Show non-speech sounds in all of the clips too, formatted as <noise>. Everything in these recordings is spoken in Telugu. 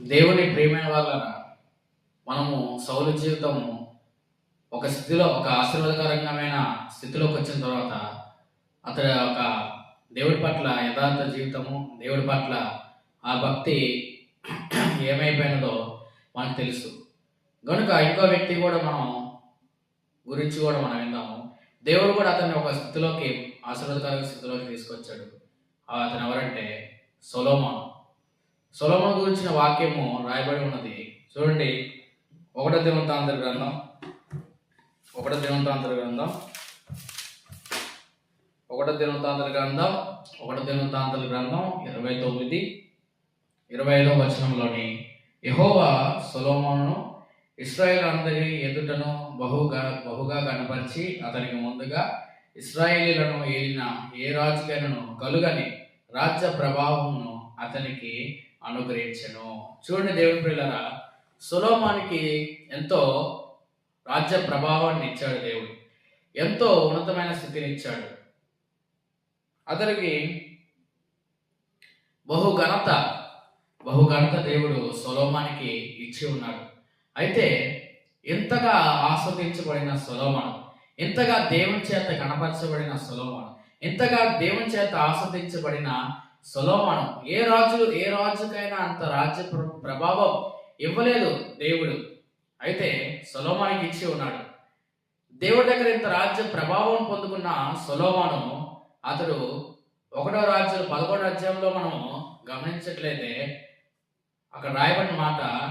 దేవుని ప్రేమైన వలన మనము సౌలు జీవితము ఒక స్థితిలో ఒక ఆశీర్వాదకరమైన స్థితిలోకి వచ్చిన తర్వాత అతడి ఒక దేవుడి పట్ల యథార్థ జీవితము దేవుడి పట్ల ఆ భక్తి <clears throat> ఏమైపోయినదో మనకు తెలుసు. కనుక ఇంకో వ్యక్తి కూడా మనం గురించి కూడా మనం విందాము. దేవుడు కూడా అతన్ని ఒక స్థితిలోకి ఆశీర్వాదకర స్థితిలోకి తీసుకొచ్చాడు. అతను ఎవరంటే సొలోమాను. సొలమన్ గురించిన వాక్యము రాయబడి ఉన్నది. చూడండి ఒకటో దినవృత్తాంతర గ్రంథం ఒకటో దినవృత్తాంతర గ్రంథం ఒకటో దినవృత్తాంతర గ్రంథం ఒకటో దినవృత్తాంతర గ్రంథం ఇరవై తొమ్మిది ఇరవై ఐదో వచనంలోని యహోవా సొలోమోను ఇస్రాయేల్ అందరి ఎదుటను బహుగా బహుగా కనపరిచి అతనికి ముందుగా ఇస్రాయేలీలను ఏలిన ఏ రాజుకైనను కలుగని రాజ్య ప్రభావమును అతనికి అనుగ్రహించను. చూడండి దేవుని పిల్లరా సులోమానికి ఎంతో రాజ్య ప్రభావాన్ని ఇచ్చాడు దేవుడు. ఎంతో ఉన్నతమైన స్థితిని ఇచ్చాడు. అతనికి బహుఘనత బహుఘనత దేవుడు సొలోమానికి ఇచ్చి ఉన్నాడు. అయితే ఎంతగా ఆస్వాదించబడిన సొలోమాను ఎంతగా దేవుని చేత కనపరచబడిన సొలోమాను ఎంతగా దేవుని చేత ఆస్వాదించబడిన సొలోమాను. ఏ రాజు ఏ రాజుకైనా అంత రాజ్య ప్ర- ప్రభావం ఇవ్వలేదు దేవుడు. అయితే సొలోమానికి ఇచ్చి ఉన్నాడు. దేవుడి దగ్గర ఇంత రాజ్య ప్రభావం పొందుకున్న సొలోమాను అతడు ఒకటో రాజ్యం పదకొండో రాజ్యంలో మనము గమనించట్లయితే అక్కడ రాయబడిన మాట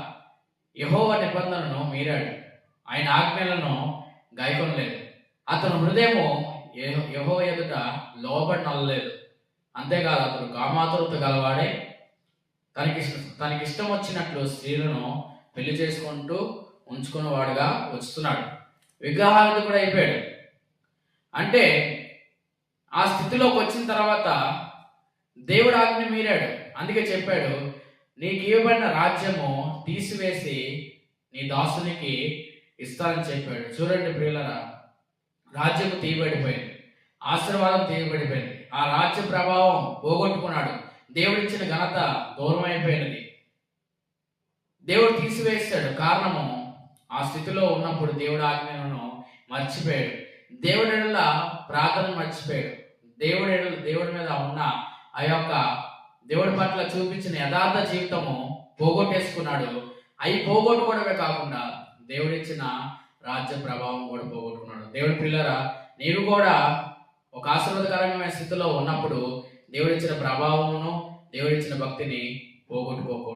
యహోవ నిబంధనను మీరాడు. ఆయన ఆజ్ఞలను గాయకొనలేదు. అతను హృదయము యహో ఎదుట లోబడి నల్లలేదు. అంతేకాదు అతడు కామాతురత గలవాడే. తనకి తనకి ఇష్టం వచ్చినట్లు స్త్రీలను పెళ్ళి చేసుకుంటూ ఉంచుకున్నవాడుగా వస్తున్నాడు. విగ్రహాలకు కూడా అయిపోయాడు. అంటే ఆ స్థితిలోకి వచ్చిన తర్వాత దేవుడు ఆజ్ఞ మీరాడు. అందుకే చెప్పాడు నీకు ఇవ్వబడిన రాజ్యము తీసివేసి నీ దాసునికి ఇస్తానని చెప్పాడు. చూడండి ప్రియులరా రాజ్యము తీయబడిపోయింది. ఆశీర్వాదం తీయబడిపోయింది. ఆ రాజ్య ప్రభావం పోగొట్టుకున్నాడు. దేవుడిచ్చిన ఘనత దూరం అయిపోయినది దేవుడు తీసివేశాడు కారణము ఆ స్థితిలో ఉన్నప్పుడు దేవుడు ఆజ్ఞలను మర్చిపోయాడు. దేవుడిల ప్రార్థన మర్చిపోయాడు. దేవుడి దేవుడి మీద ఉన్న ఆ యొక్క దేవుడి పట్ల చూపించిన యథార్థ జీవితము పోగొట్టేసుకున్నాడు. అవి పోగొట్టుకోవడమే కాకుండా దేవుడిచ్చిన రాజ్య ప్రభావం కూడా పోగొట్టుకున్నాడు. దేవుడి పిల్లరా నీవు కూడా ఒక ఆశీర్వాదకరమైన స్థితిలో ఉన్నప్పుడు దేవుడిచ్చిన ప్రభావమును దేవుడిచ్చిన భక్తిని పోగొట్టుకోకూడదు.